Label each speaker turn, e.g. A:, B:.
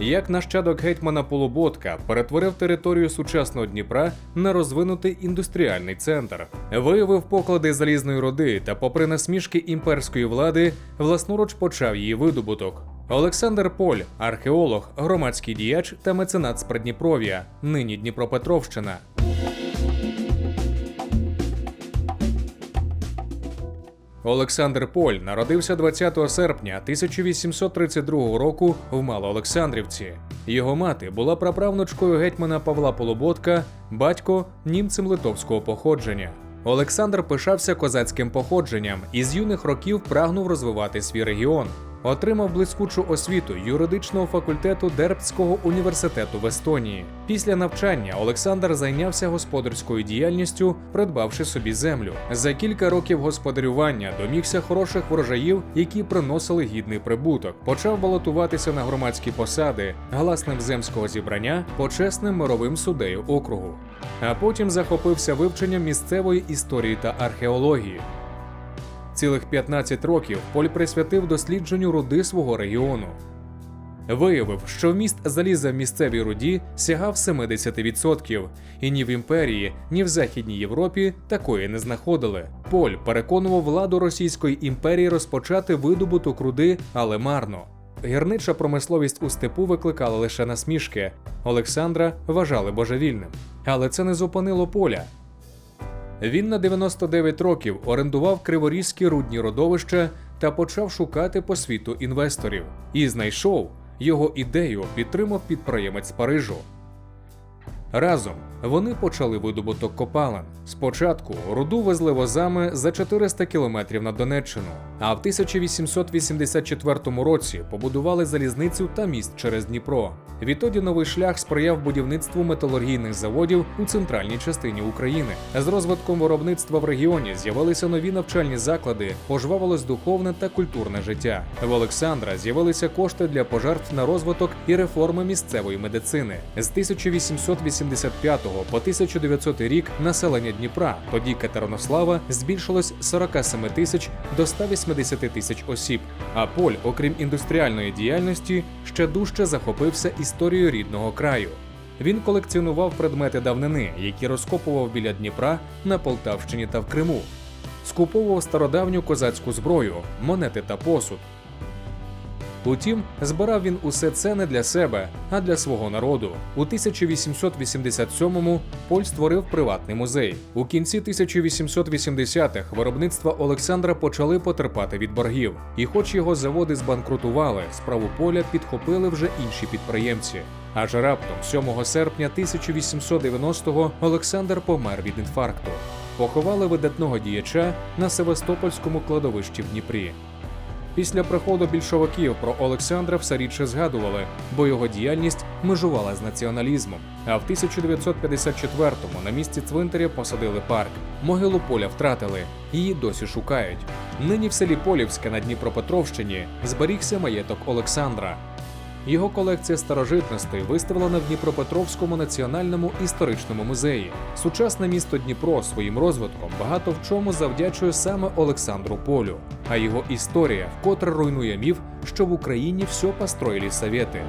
A: як нащадок гетьмана Полуботка перетворив територію сучасного Дніпра на розвинутий індустріальний центр, виявив поклади залізної руди та, попри насмішки імперської влади, власноруч почав її видобуток. Олександр Поль, археолог, громадський діяч та меценат з Придніпров'я, нині Дніпропетровщина. Олександр Поль народився 20 серпня 1832 року в Малоолександрівці. Його мати була праправнучкою гетьмана Павла Полуботка, батько німцем литовського походження. Олександр пишався козацьким походженням і з юних років прагнув розвивати свій регіон. Отримав блискучу освіту юридичного факультету Дербцького університету в Естонії. Після навчання Олександр зайнявся господарською діяльністю, придбавши собі землю. За кілька років господарювання домігся хороших врожаїв, які приносили гідний прибуток. Почав балотуватися на громадські посади, гласним земського зібрання, почесним мировим суддею округу. А потім захопився вивченням місцевої історії та археології. Цілих 15 років Поль присвятив дослідженню руди свого регіону. Виявив, що вміст заліза в місцевій руді сягав 70%, і ні в імперії, ні в Західній Європі такої не знаходили. Поль переконував владу Російської імперії розпочати видобуток руди, але марно. Гірнича промисловість у степу викликала лише насмішки. Олександра вважали божевільним. Але це не зупинило поля. Він на 99 років орендував криворізькі рудні родовища та почав шукати по світу інвесторів. І знайшов його ідею підтримав підприємець Парижу. Разом вони почали видобуток копалин. Спочатку руду везли возами за 400 кілометрів на Донеччину, а в 1884 році побудували залізницю та міст через Дніпро. Відтоді новий шлях сприяв будівництву металургійних заводів у центральній частині України. З розвитком виробництва в регіоні з'явилися нові навчальні заклади, пожвавилось духовне та культурне життя. В Олександра з'явилися кошти для пожертв на розвиток і реформи місцевої медицини. З 1885 по 1900 рік населення Дніпра, тоді Катеринослава, збільшилось з 47 тисяч до 180 тисяч осіб. А Поль, окрім індустріальної діяльності, ще дужче захопився історією рідного краю. Він колекціонував предмети давнини, які розкопував біля Дніпра на Полтавщині та в Криму. Скуповував стародавню козацьку зброю, монети та посуд. Утім, збирав він усе це не для себе, а для свого народу. У 1887-му Поль створив приватний музей. У кінці 1880-х виробництва Олександра почали потерпати від боргів. І хоч його заводи збанкрутували, справу поля підхопили вже інші підприємці. Аж раптом, 7 серпня 1890-го, Олександр помер від інфаркту. Поховали видатного діяча на Севастопольському кладовищі в Дніпрі. Після приходу більшовиків про Олександра все рідше згадували, бо його діяльність межувала з націоналізмом. А в 1954-му на місці цвинтаря посадили парк. Могилу поля втратили, її досі шукають. Нині в селі Полівське на Дніпропетровщині зберігся маєток Олександра. Його колекція старожитностей виставлена в Дніпропетровському національному історичному музеї. Сучасне місто Дніпро своїм розвитком багато в чому завдячує саме Олександру Полю, а його історія вкотре руйнує міф, що в Україні все построїли совєти.